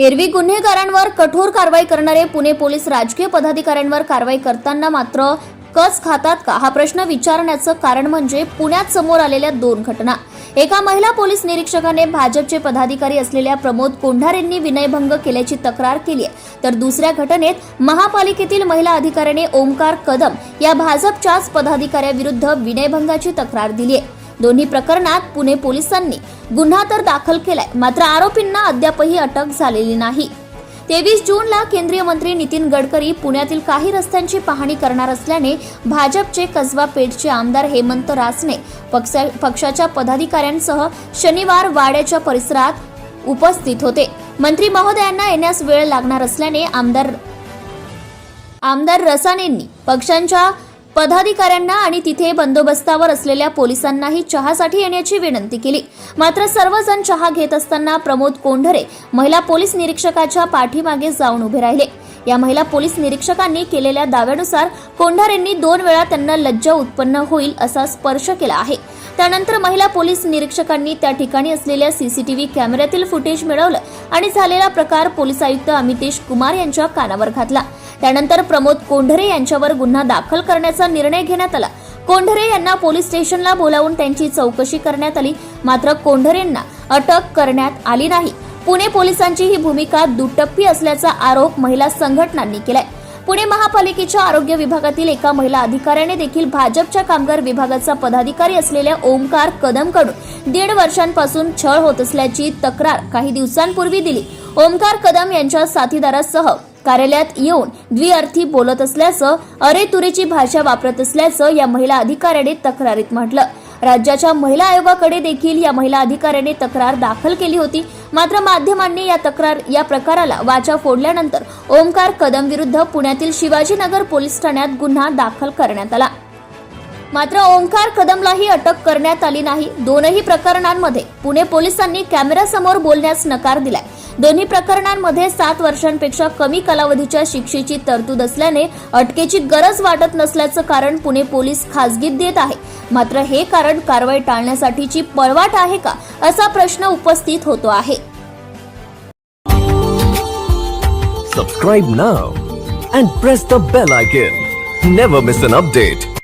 एरवी गुन्हेगारांवर कठोर कारवाई करणारे पुणे पोलीस राजकीय पदाधिकाऱ्यांवर कारवाई करताना मात्र कस खातात का? हा प्रश्न विचारण्याचं कारण म्हणजे पुण्यात समोर आलेल्या दोन घटना. एका महिला पोलीस निरीक्षकाने भाजपचे पदाधिकारी असलेल्या प्रमोद कोंढारेंनी विनयभंग केल्याची तक्रार केली आहे. तर दुसऱ्या घटनेत महापालिकेतील महिला अधिकाऱ्याने ओमकार कदम या भाजपच्याच पदाधिकाऱ्याविरुद्ध विनयभंगाची तक्रार दिली आहे. दोन्ही प्रकरणात पुणे पोलिसांनी गुन्हा तर दाखल केलाय मात्र आरोपींना अद्यापही अटक झालेली नाही. तेवीस जूनला केंद्रीय मंत्री नितीन गडकरी पुण्यातील काही रस्त्यांची पाहणी करणार असल्याने भाजपचे कसबा पेठचे आमदार हेमंत रासने पक्षा पक्षाच्या पदाधिकाऱ्यांसह शनिवार वाड्याच्या परिसरात उपस्थित होते. मंत्री महोदयांना येण्यास वेळ लागणार असल्याने आमदार आमदार रसानेंनी पक्षांच्या पदाधिकाऱ्यांना आणि तिथे बंदोबस्तावर असलेल्या पोलिसांनाही चहासाठी येण्याची विनंती केली. मात्र सर्वजण चहा घेत असताना प्रमोद कोंढरे महिला पोलीस निरीक्षकाच्या पाठीमागे जाऊन उभे राहिले. या महिला पोलीस निरीक्षकांनी केलेल्या दाव्यानुसार कोंढारेंनी दोन वेळा त्यांना लज्जा उत्पन्न होईल असा स्पर्श केला आहे. त्यानंतर महिला पोलीस निरीक्षकांनी त्या ठिकाणी असलेल्या सीसीटीव्ही कॅमेऱ्यातील फुटेज मिळवलं आणि झालेला प्रकार पोलीस आयुक्त अमितेश कुमार यांच्या कानावर घातला. त्यानंतर प्रमोद कोंढरे यांच्यावर गुन्हा दाखल करण्याचा निर्णय घेण्यात आला. कोंढरे यांना पोलीस स्टेशनला बोलावून त्यांची चौकशी करण्यात आली. मात्र कोंढरेंना अटक करण्यात आली नाही. पुणे पोलिसांची ही भूमिका दुटप्पी असल्याचा आरोप महिला संघटनांनी केलाय. पुणे महापालिकेच्या आरोग्य विभागातील एका महिला अधिकाऱ्याने देखील भाजपच्या कामगार विभागाचा पदाधिकारी असलेल्या ओमकार कदमकडून दीड वर्षांपासून छळ होत असल्याची तक्रार काही दिवसांपूर्वी दिली. ओमकार कदम यांच्या साथीदारासह कार्यालयात येऊन द्विअर्थी बोलत असल्याचं अरे तुरेची भाषा वापरत असल्याचं या महिला अधिकाऱ्याने तक्रारीत म्हटलं. राज्याच्या महिला आयोगाकडे देखील या महिला अधिकाऱ्याने तक्रार दाखल केली होती. मात्र माध्यमांनी या तक्रार या प्रकाराला वाचा फोडल्यानंतर ओमकार कदम विरुद्ध पुण्यातील शिवाजीनगर पोलीस ठाण्यात गुन्हा दाखल करण्यात आला. मात्र ओंकार कदमलाही अटक करण्यात आली नाही. दोनही प्रकरणांमध्ये पुणे पोलिसांनी कॅमेऱ्यासमोर बोलण्यास नकार दिलाय. दोन्ही प्रकरणांमध्ये सात वर्षांपेक्षा कमी कालावधीच्या शिक्षेची तरतूद असल्याने अटकेची गरज वाटत नसल्याचं कारण पुणे पोलीस खासगीत देत आहे. मात्र हे कारण कारवाई टाळण्यासाठीची पळवाट आहे का असा प्रश्न उपस्थित होतो आहे. Subscribe now and press the bell icon never miss an update